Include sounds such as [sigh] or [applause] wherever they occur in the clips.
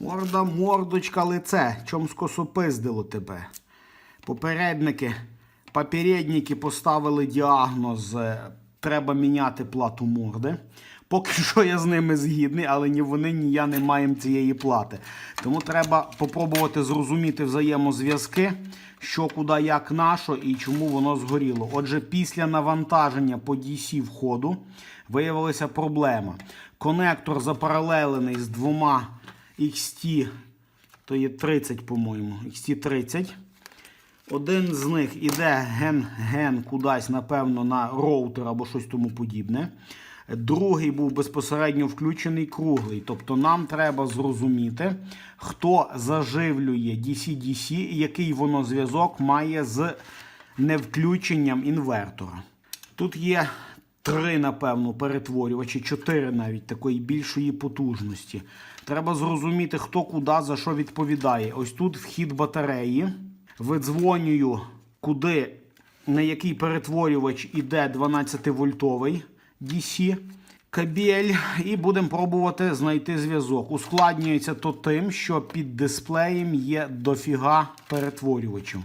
Морда, мордочка, лице. Чом скосопиздило тебе? Попередники, попередники поставили діагноз. е, Треба міняти плату морди. Поки [laughs] що я з ними згідний, але ні вони, ні я не маємо цієї плати. Тому треба попробувати зрозуміти взаємозв'язки, що, куди, як нашо і чому воно згоріло. Отже, після навантаження по DC входу виявилася проблема. Конектор запаралелений з двома XT, то є 30, по-моєму, XT30. Один з них іде ген-ген кудись, напевно, на роутер або щось тому подібне. Другий був безпосередньо включений круглий. Тобто нам треба зрозуміти, хто заживлює DC-DC і який воно зв'язок має з невключенням інвертора. Тут є три, напевно, перетворювачі, чотири навіть такої більшої потужності. Треба зрозуміти, хто куди за що відповідає. Ось тут вхід батареї. Видзвонюю, куди, на який перетворювач іде 12-вольтовий DC кабель, і будемо пробувати знайти зв'язок. Ускладнюється то тим, що під дисплеєм є дофіга перетворювачів.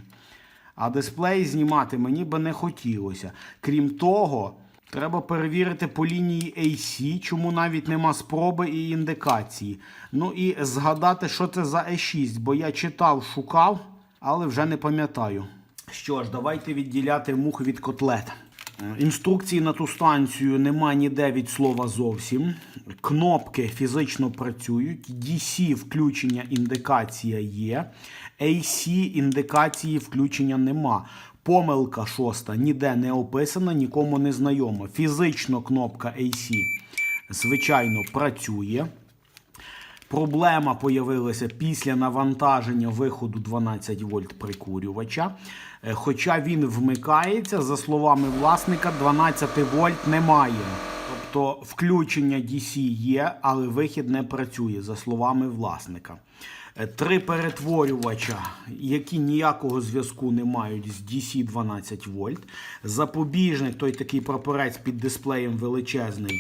А дисплей знімати мені би не хотілося. Крім того, треба перевірити по лінії AC, чому навіть нема спроби і індикації. Ну і згадати, що це за E6, бо я читав, шукав, але вже не пам'ятаю. Що ж, давайте відділяти мух від котлет. Інструкції на ту станцію нема ніде від слова зовсім. Кнопки фізично працюють. DC включення індикація є. AC індикації включення нема. Помилка шоста ніде не описана, нікому не знайома. Фізично кнопка AC, звичайно, працює. Проблема появилася після навантаження виходу 12 вольт прикурювача. Е, Хоча він вмикається, за словами власника, 12 вольт немає. Тобто включення DC є, але вихід не працює, за словами власника. Е, Три перетворювача, які ніякого зв'язку не мають з DC 12 вольт. Запобіжник, той такий прапорець під дисплеєм величезний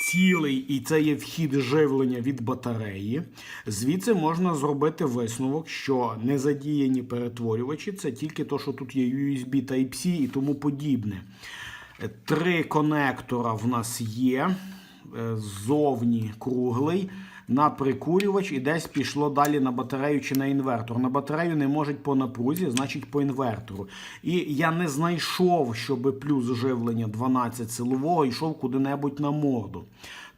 цілий, і це є вхід живлення від батареї. Звідси можна зробити висновок, що незадіяні перетворювачі це тільки то, що тут є USB Type-C і тому подібне. Е, Три конектора в нас є. Е, Ззовні круглий. На прикурювач і десь пішло далі на батарею чи на інвертор. На батарею не можуть по напрузі, значить по інвертору. І я не знайшов, щоб плюс живлення 12 силового йшов куди-небудь на морду.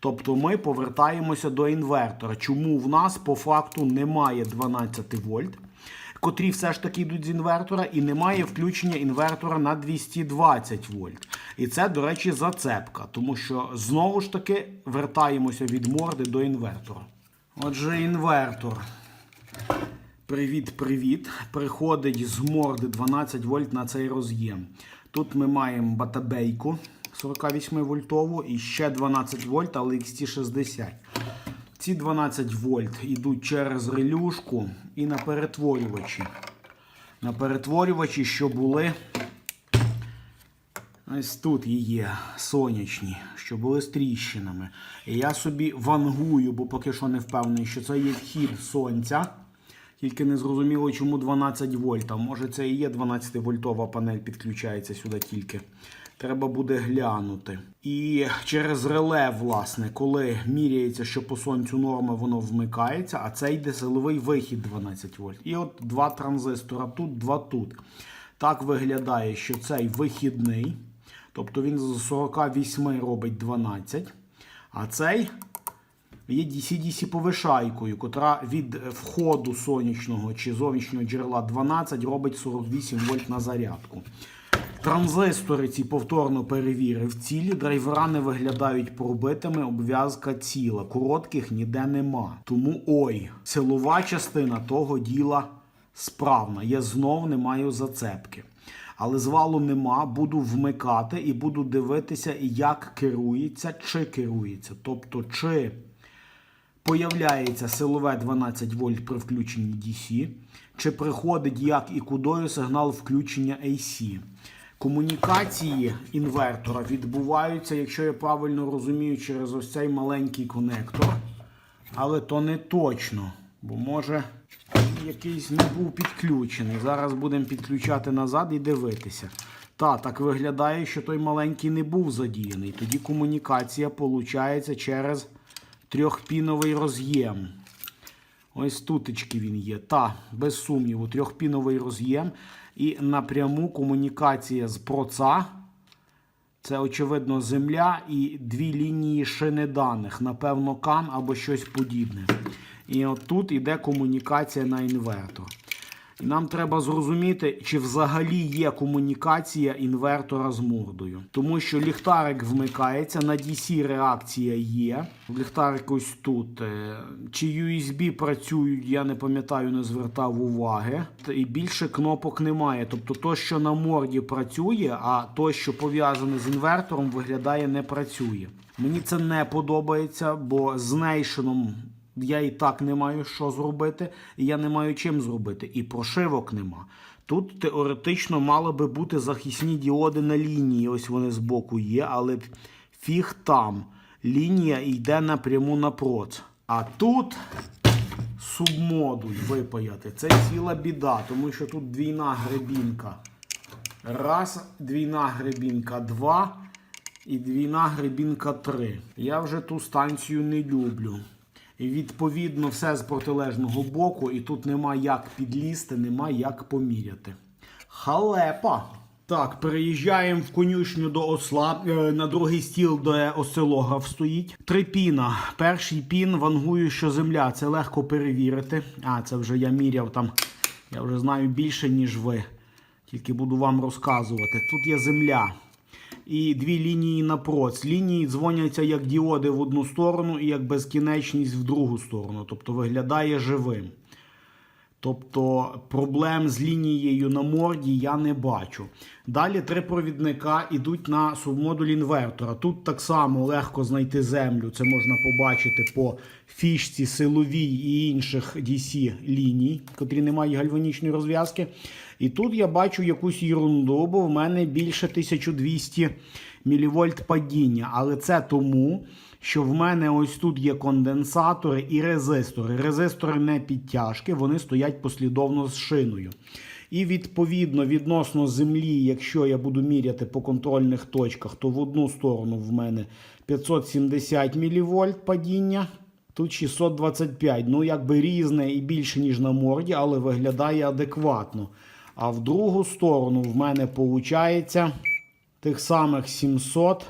Тобто ми повертаємося до інвертора. Чому в нас по факту немає 12 вольт? Котрі все ж таки йдуть з інвертора, і немає включення інвертора на 220 вольт. І це, до речі, зацепка, тому що знову ж таки вертаємося від морди до інвертора. Отже, інвертор. Привіт-привіт. Приходить з морди 12 вольт на цей роз'єм. Тут ми маємо батабейку 48 вольтову і ще 12 вольт, але XT60. Ці 12 вольт йдуть через релюшку і на перетворювачі. На перетворювачі, що були ось тут є сонячні, що були з тріщинами. І я собі вангую, бо поки що не впевнений, що це є вхід сонця. Тільки не зрозуміло, чому 12 вольт. А може це і є 12 вольтова панель, підключається сюди тільки. Треба буде глянути. І через реле, власне, коли міряється, що по сонцю норма, воно вмикається, а це йде силовий вихід 12 вольт. І от два транзистора тут, два тут. Так виглядає, що цей вихідний. Тобто він з 48 робить 12. А цей є DC-DC повишайкою, котра від входу сонячного чи зовнішнього джерела 12 робить 48 вольт на зарядку. Транзистори ці повторно перевірив цілі, драйвера не виглядають пробитими, обв'язка ціла. Коротких ніде нема. Тому ой, силова частина того діла справна. Я знов не маю зацепки. Але звалу нема, буду вмикати і буду дивитися, як керується, чи керується. Тобто, чи появляється силове 12 вольт при включенні DC, чи приходить як і кудою сигнал включення AC. Комунікації інвертора відбуваються, якщо я правильно розумію, через ось цей маленький конектор. Але то не точно. Бо може якийсь не був підключений. Зараз будемо підключати назад і дивитися. Та, так виглядає, що той маленький не був задіяний. Тоді комунікація виходить через трьохпіновий роз'єм. Ось тутечки він є. Та, без сумніву, трьохпіновий роз'єм. І напряму комунікація з проца. Це, очевидно, земля і дві лінії шини даних, напевно, кан або щось подібне. І от тут іде комунікація на інвертор. І нам треба зрозуміти, чи взагалі є комунікація інвертора з мордою. Тому що ліхтарик вмикається, на DC реакція є. Ліхтарик ось тут. Е, Чи USB працюють, я не пам'ятаю, не звертав уваги. І більше кнопок немає. Тобто то, що на морді працює, а то, що пов'язане з інвертором, виглядає не працює. Мені це не подобається, бо з Nation я і так не маю що зробити, і я не маю чим зробити. І прошивок нема. Тут теоретично мали би бути захисні діоди на лінії. Ось вони збоку є, але фіг там. Лінія йде напряму на проц. А тут субмодуль випаяти. Це ціла біда, тому що тут двійна гребінка. Раз, двійна гребінка, два. І двійна гребінка 3. Я вже ту станцію не люблю. І відповідно все з протилежного боку, і тут нема як підлізти, нема як поміряти. Халепа! Так, переїжджаємо в конюшню до осла. Е, на другий стіл, де осцилограф стоїть. Три піна. Перший пін вангую, що земля. Це легко перевірити. А, це вже я міряв там. Я вже знаю більше, ніж ви. Тільки буду вам розказувати. Тут є земля і дві лінії на проц. Лінії дзвоняться як діоди в одну сторону і як безкінечність в другу сторону. Тобто виглядає живим. Тобто проблем з лінією на морді я не бачу. Далі три провідника йдуть на субмодуль інвертора. Тут так само легко знайти землю. Це можна побачити по фішці силовій і інших DC ліній, котрі не мають гальванічної розв'язки. І тут я бачу якусь ерунду, бо в мене більше 1200 мВ падіння. Але це тому, що в мене ось тут є конденсатори і резистори. Резистори не підтяжки, вони стоять послідовно з шиною. І відповідно відносно землі, якщо я буду міряти по контрольних точках, то в одну сторону в мене 570 мВ падіння. Тут 625. Ну, якби різне і більше, ніж на морді, але виглядає адекватно. А в другу сторону в мене виходить тих самих 700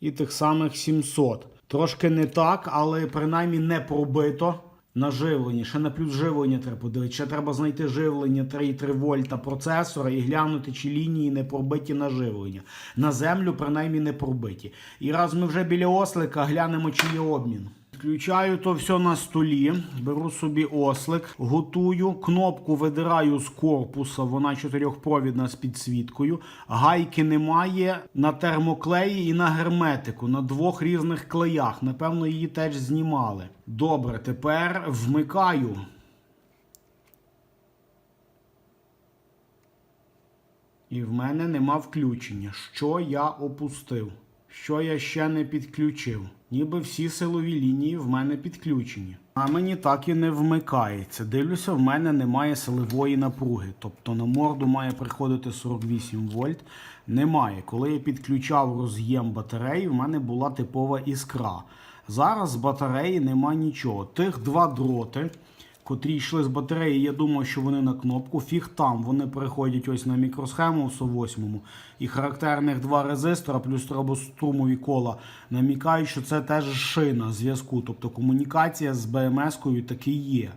і тих самих 700. Трошки не так, але принаймні не пробито на живленні. Ще на плюс живлення треба подивитися. Ще треба знайти живлення 3,3 вольта процесора і глянути, чи лінії не пробиті на живлення. На землю, принаймні, не пробиті. І раз ми вже біля ослика глянемо, чи є обмін. Включаю то все на столі, беру собі ослик, готую, кнопку видираю з корпуса, вона чотирьохпровідна з підсвіткою. Гайки немає на термоклеї і на герметику, на двох різних клеях. Напевно, її теж знімали. Добре, тепер вмикаю. І в мене нема включення. Що я опустив? Що я ще не підключив? Ніби всі силові лінії в мене підключені. А мені так і не вмикається. Дивлюся, в мене немає силової напруги. Тобто на морду має приходити 48 вольт. Немає. Коли я підключав роз'єм батареї, в мене була типова іскра. Зараз з батареї нема нічого. Тих два дроти, котрі йшли з батареї, я думав, що вони на кнопку. Фіг там. Вони переходять ось на мікросхему в 108 і характерних два резистора плюс трубострумові кола намікають, що це теж шина зв'язку. Тобто комунікація з БМС-кою таки є,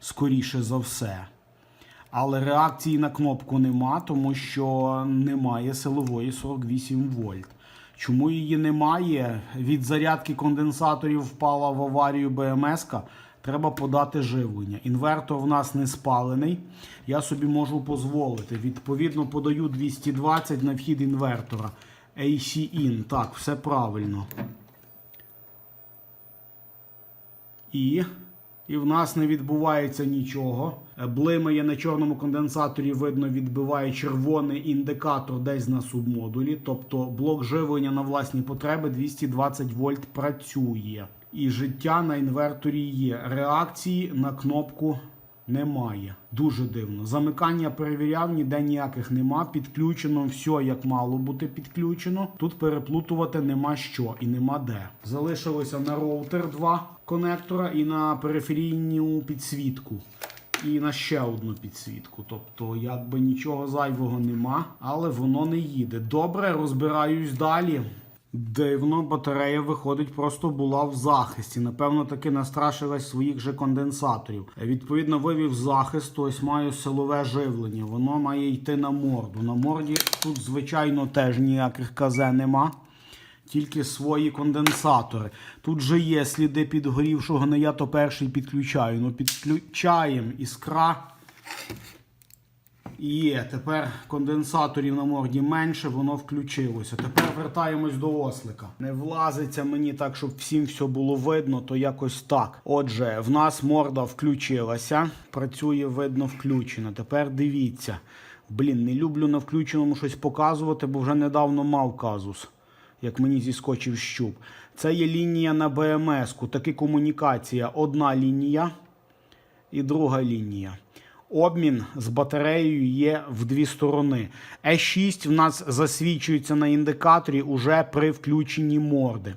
скоріше за все. Але реакції на кнопку нема, тому що немає силової 48 вольт. Чому її немає? Від зарядки конденсаторів впала в аварію БМС. Треба подати живлення. Інвертор в нас не спалений. Я собі можу дозволити. Відповідно, подаю 220 на вхід інвертора. AC-IN. Так, все правильно. І. І в нас не відбувається нічого. Блимає на чорному конденсаторі, видно, відбиває червоний індикатор десь на субмодулі. Тобто блок живлення на власні потреби 220 вольт працює. І життя на інверторі є. Реакції на кнопку немає. Дуже дивно. Замикання перевіряв, ніде ніяких нема. Підключено все як мало бути підключено. Тут переплутувати нема що і нема де. Залишилося на роутер два конектора і на периферійну підсвітку. І на ще одну підсвітку. Тобто, якби нічого зайвого нема, але воно не їде. Добре, розбираюсь далі. Дивно, батарея виходить, просто була в захисті. Напевно, таки настрашилась своїх же конденсаторів. Відповідно, вивів захист, ось маю силове живлення. Воно має йти на морду. На морді тут, звичайно, теж ніяких КЗ нема. Тільки свої конденсатори. Тут же є сліди підгорівшого, не я то перший підключаю. Ну, підключаємо іскра. Є, тепер конденсаторів на морді менше, воно включилося. Тепер вертаємось до ослика. Не влазиться мені так, щоб всім все було видно, то якось так. Отже, в нас морда включилася, працює, видно, включена. Тепер дивіться. Блін, не люблю на включеному щось показувати, бо вже недавно мав казус, як мені зіскочив щуп. Це є лінія на БМС-ку. Таки комунікація. Одна лінія і друга лінія. Обмін з батареєю є в дві сторони. Е6 в нас засвічується на індикаторі уже при включенні морди.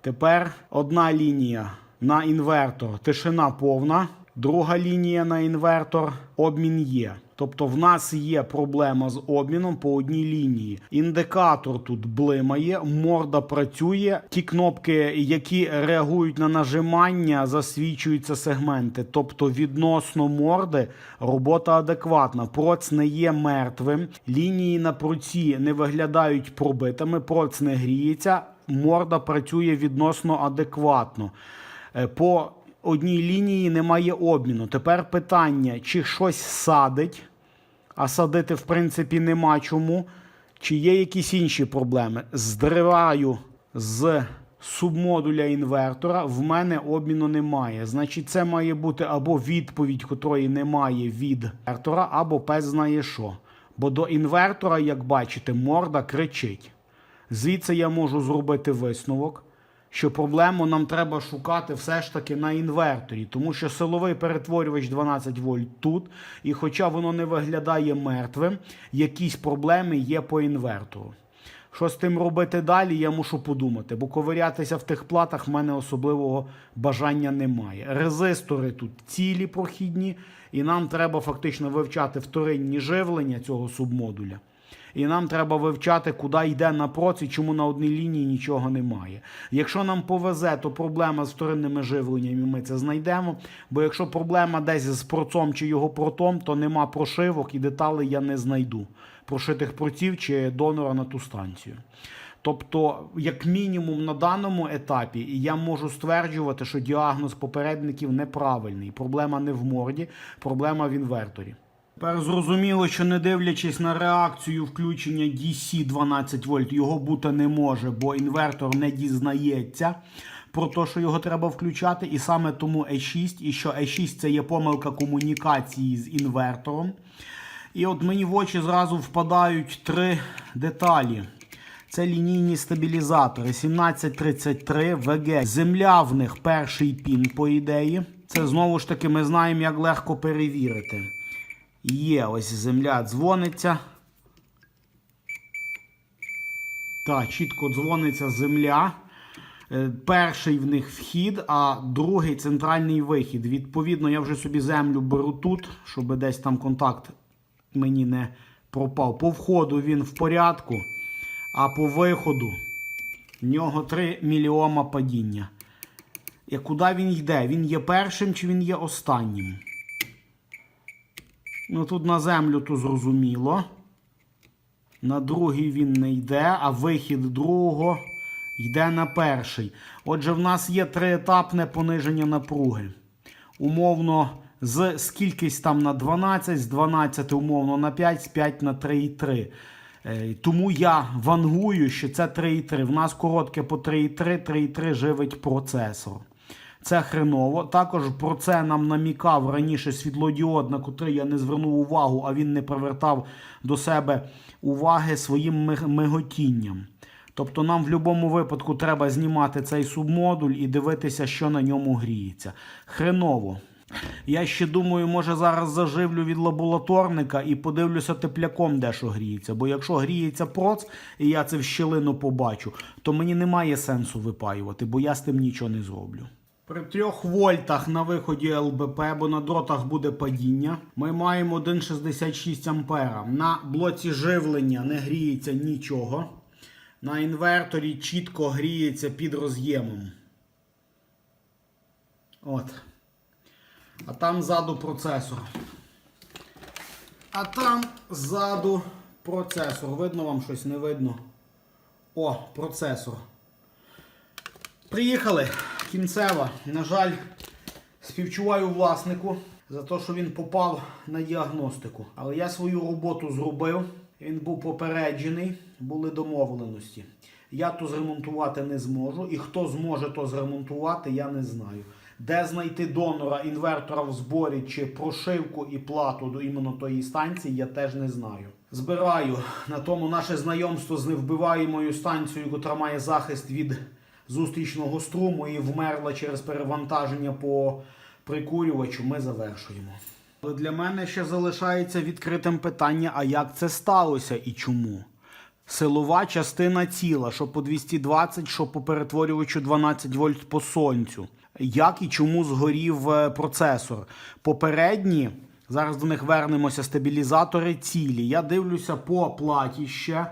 Тепер одна лінія на інвертор, тишина повна. Друга лінія на інвертор, обмін є. Тобто в нас є проблема з обміном по одній лінії. Індикатор тут блимає, морда працює. Ті кнопки, які реагують на нажимання, засвічуються сегменти. Тобто, відносно морди робота адекватна. Проц не є мертвим. Лінії на проці не виглядають пробитими, проц не гріється. Морда працює відносно адекватно. Е, По одній лінії немає обміну. Тепер питання, чи щось садить, а садити, в принципі, нема чому. Чи є якісь інші проблеми? Здриваю з субмодуля інвертора, в мене обміну немає. Значить, це має бути або відповідь, котрої немає від інвертора, або пес знає що. Бо до інвертора, як бачите, морда кричить. Звідси я можу зробити висновок, що проблему нам треба шукати все ж таки на інверторі, тому що силовий перетворювач 12 вольт тут, і хоча воно не виглядає мертвим, якісь проблеми є по інвертору. Що з тим робити далі, я мушу подумати, бо ковирятися в тих платах в мене особливого бажання немає. Резистори тут цілі прохідні, і нам треба фактично вивчати вторинні живлення цього субмодуля. І нам треба вивчати, куди йде напроц і чому на одній лінії нічого немає. Якщо нам повезе, то проблема з вторинними живленнями ми це знайдемо. Бо якщо проблема десь з процом чи його протом, то нема прошивок і деталей я не знайду. Прошитих проців чи донора на ту станцію. Тобто, як мінімум на даному етапі, я можу стверджувати, що діагноз попередників неправильний. Проблема не в морді, проблема в інверторі. Тепер зрозуміло, що не дивлячись на реакцію включення DC 12 вольт, його бути не може, бо інвертор не дізнається про те, що його треба включати. І саме тому E6, і що E6 це є помилка комунікації з інвертором. І от мені в очі зразу впадають три деталі. Це лінійні стабілізатори 1733 ВГ. Земля в них перший пін, по ідеї. Це знову ж таки ми знаємо, як легко перевірити. Є, ось земля дзвониться. Так, чітко дзвониться земля. Е, Перший в них вхід, а другий центральний вихід. Відповідно, я вже собі землю беру тут, щоб десь там контакт мені не пропав. По входу він в порядку, а по виходу в нього 3 мільйома падіння. І куди він йде? Він є першим чи він є останнім? Ну тут на землю то зрозуміло. На другий він не йде, а вихід другого йде на перший. Отже, в нас є триетапне пониження напруги. Умовно, з скількись там на 12, з 12 умовно на 5, з 5 на 3,3. Е, Тому я вангую, що це 3,3. В нас коротке по 3,3, 3,3 живить процесор. Це хреново. Також про це нам намікав раніше світлодіод, на котрий я не звернув увагу, а він не привертав до себе уваги своїм миготінням. Тобто нам в будь-якому випадку треба знімати цей субмодуль і дивитися, що на ньому гріється. Хреново. Я ще думаю, може зараз заживлю від лабораторника і подивлюся тепляком, де що гріється. Бо якщо гріється проц, і я це в щілину побачу, то мені немає сенсу випаювати, бо я з тим нічого не зроблю. При 3 вольтах на виході ЛБП, бо на дротах буде падіння, ми маємо 1,66 ампера. На блоці живлення не гріється нічого. На інверторі чітко гріється під роз'ємом. От. А там ззаду процесор. А там ззаду процесор. Видно вам щось, не видно. О, процесор. Приїхали. Кінцева. На жаль, співчуваю власнику за те, що він попав на діагностику. Але я свою роботу зробив. Він був попереджений, були домовленості. Я то зремонтувати не зможу, і хто зможе то зремонтувати, я не знаю. Де знайти донора інвертора в зборі чи прошивку і плату до іменно тої станції, я теж не знаю. Збираю на тому наше знайомство з невбиваємою станцією, яка має захист від зустрічного струму і вмерла через перевантаження по прикурювачу. Ми завершуємо. Але для мене ще залишається відкритим питання, а як це сталося і чому? Силова частина ціла, що по 220, що по перетворювачу 12 вольт по сонцю. Як і чому згорів е, процесор? Попередні, зараз до них вернемося, стабілізатори цілі. Я дивлюся по платі ще,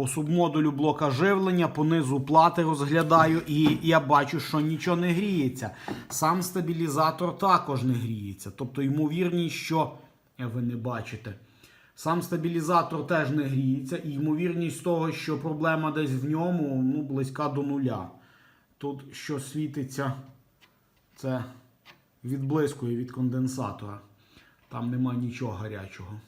по субмодулю блока живлення, по низу плати розглядаю, і я бачу, що нічого не гріється. Сам стабілізатор також не гріється. Тобто, ймовірність, що е, ви не бачите. Сам стабілізатор теж не гріється, і ймовірність того, що проблема десь в ньому ну, близька до нуля. Тут що світиться, це відблискує від конденсатора. Там нема нічого гарячого.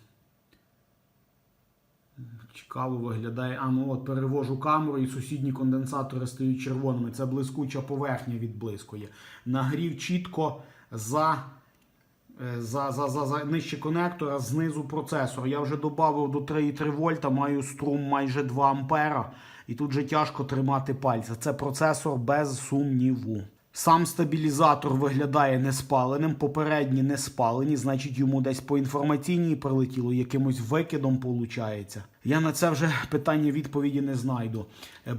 Цікаво виглядає. А ну от перевожу камеру і сусідні конденсатори стають червоними. Це блискуча поверхня відблискує. Нагрів чітко за Е, за, за, за, за нижче конектора, знизу процесор. Я вже додав до 3,3 вольта, маю струм майже 2 ампера. І тут вже тяжко тримати пальця. Це процесор без сумніву. Сам стабілізатор виглядає неспаленим, попередні не спалені, значить йому десь по інформаційній прилетіло, якимось викидом виходить. Я на це вже питання відповіді не знайду.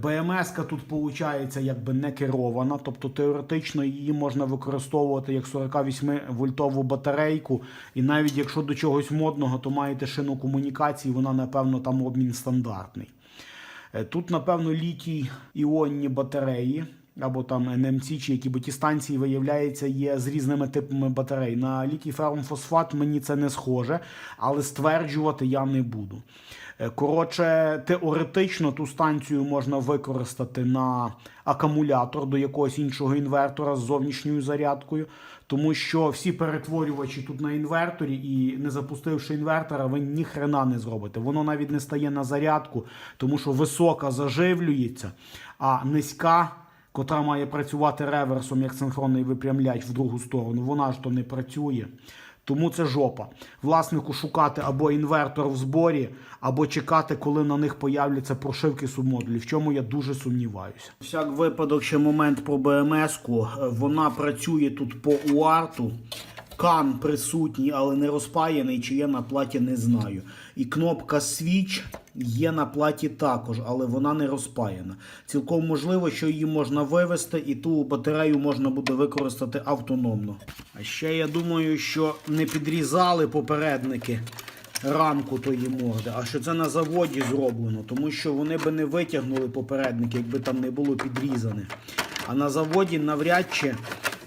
БМС тут виходить якби не керована, тобто теоретично її можна використовувати як 48 вольтову батарейку. І навіть якщо до чогось модного, то маєте шину комунікації, вона, напевно, там обмін стандартний. Е, Тут, напевно, літій іонні батареї. Або там НМЦ, чи які бо ті станції, виявляється, є з різними типами батарей. На літій ферромфосфат мені це не схоже, але стверджувати я не буду. Е, Коротше, теоретично ту станцію можна використати на акумулятор до якогось іншого інвертора з зовнішньою зарядкою, тому що всі перетворювачі тут на інверторі, і не запустивши інвертора, ви ні хрена не зробите. Воно навіть не стає на зарядку, тому що висока заживлюється, а низька котра має працювати реверсом як синхронний випрямляч в другу сторону, вона ж то не працює. Тому це жопа. Власнику шукати або інвертор в зборі, або чекати, коли на них появляться прошивки субмодулів, в чому я дуже сумніваюся. Всяк випадок, ще момент про БМС-ку. Вона працює тут по уарту. Кан присутній, але не розпаяний, чи є на платі, не знаю. І кнопка Switch є на платі також, але вона не розпаяна. Цілком можливо, що її можна вивести, і ту батарею можна буде використати автономно. А ще я думаю, що не підрізали попередники рамку тої морди, а що це на заводі зроблено, тому що вони би не витягнули попередники, якби там не було підрізане. А на заводі навряд чи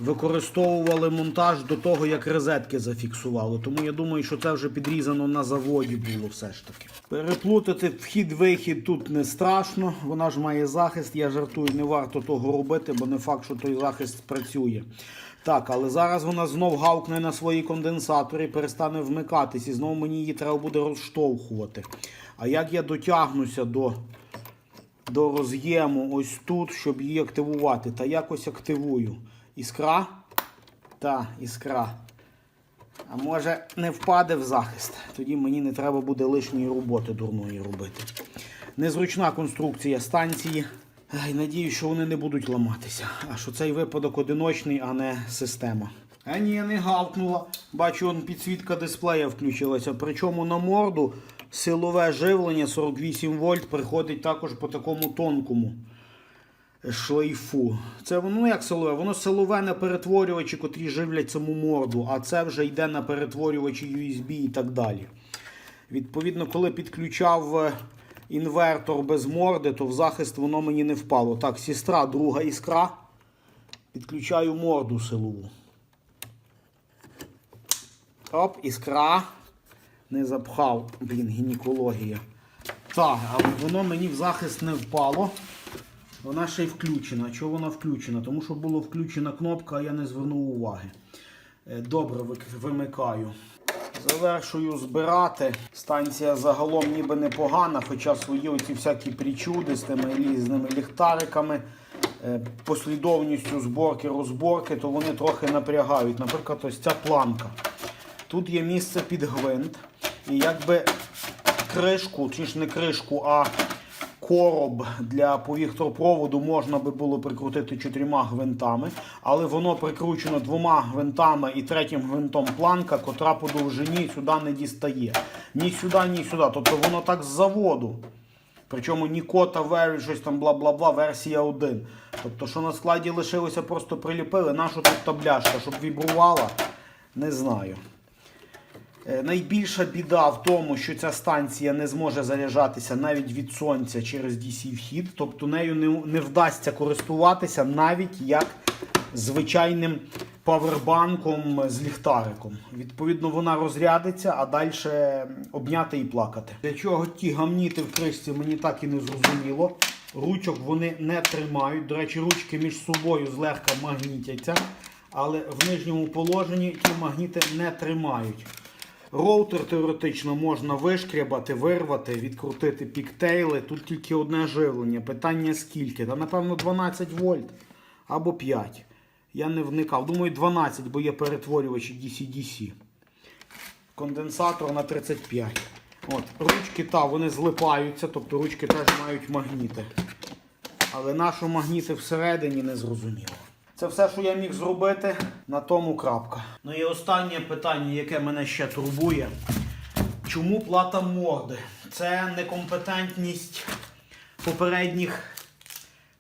використовували монтаж до того, як розетки зафіксували. Тому я думаю, що це вже підрізано на заводі було все ж таки. Переплутати вхід-вихід тут не страшно, вона ж має захист. Я жартую, не варто того робити, бо не факт, що той захист працює. Так, але зараз вона знов гавкне на свої конденсатори, перестане вмикатись, і знову мені її треба буде розштовхувати. А як я дотягнуся до до роз'єму ось тут, щоб її активувати. Та якось активую. Іскра? Та, іскра. А може не впаде в захист. Тоді мені не треба буде лишньої роботи дурної робити. Незручна конструкція станції. Надію, що вони не будуть ламатися. А що цей випадок одиночний, а не система. А ні, не гавкнула. Бачу, он підсвітка дисплея включилася. Причому на морду силове живлення 48 вольт приходить також по такому тонкому шлейфу. Це воно як силове? Воно силове на перетворювачі, котрі живлять саму морду, а це вже йде на перетворювачі USB і так далі. Відповідно, коли підключав е, інвертор без морди, то в захист воно мені не впало. Так, сестра, друга іскра. Підключаю морду силову. Оп, іскра. Не запхав. Блін, гінекологія. Так, але воно мені в захист не впало. Вона ще й включена. Чого вона включена? Тому що була включена кнопка, а я не звернув уваги. Е, Добре, вимикаю. Завершую збирати. Станція загалом ніби непогана, хоча свої оці всякі причуди з тими різними ліхтариками, е, послідовністю зборки, розборки, то вони трохи напрягають. Наприклад, ось ця планка. Тут є місце під гвинт. І якби кришку, чи ж не кришку, а короб для повіктропроводу можна би було прикрутити чотирма гвинтами, але воно прикручено двома гвинтами і третім гвинтом планка, котра по довжині сюди не дістає. Ні сюди, ні сюди. Тобто воно так з заводу. Причому Нікота Very, щось там бла-бла-бла, версія 1. Тобто, що на складі лишилося, просто приліпили. Нашу тут табляшка, щоб вібрувала, не знаю. Е, Найбільша біда в тому, що ця станція не зможе заряджатися навіть від сонця через DC-вхід, тобто нею не, не вдасться користуватися навіть як звичайним павербанком з ліхтариком. Відповідно, вона розрядиться, а далі обняти і плакати. Для чого ті гамніти в кришці мені так і не зрозуміло. Ручок вони не тримають. До речі, ручки між собою злегка магнітяться, але в нижньому положенні ті магніти не тримають. Роутер теоретично можна вишкрябати, вирвати, відкрутити піктейли. Тут тільки одне живлення. Питання скільки? Та напевно 12 вольт або 5. Я не вникав. Думаю, 12, бо є перетворювачі DC-DC. Конденсатор на 35. От, ручки та, вони злипаються, тобто ручки теж мають магніти. Але наші магніти всередині не зрозуміло. Це все, що я міг зробити, на тому крапка. Ну і останнє питання, яке мене ще турбує. Чому плата морди? Це некомпетентність попередніх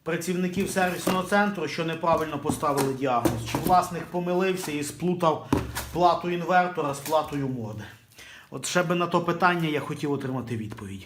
працівників сервісного центру, що неправильно поставили діагноз. Чи власник помилився і сплутав плату інвертора з платою морди? От ще би на то питання я хотів отримати відповідь.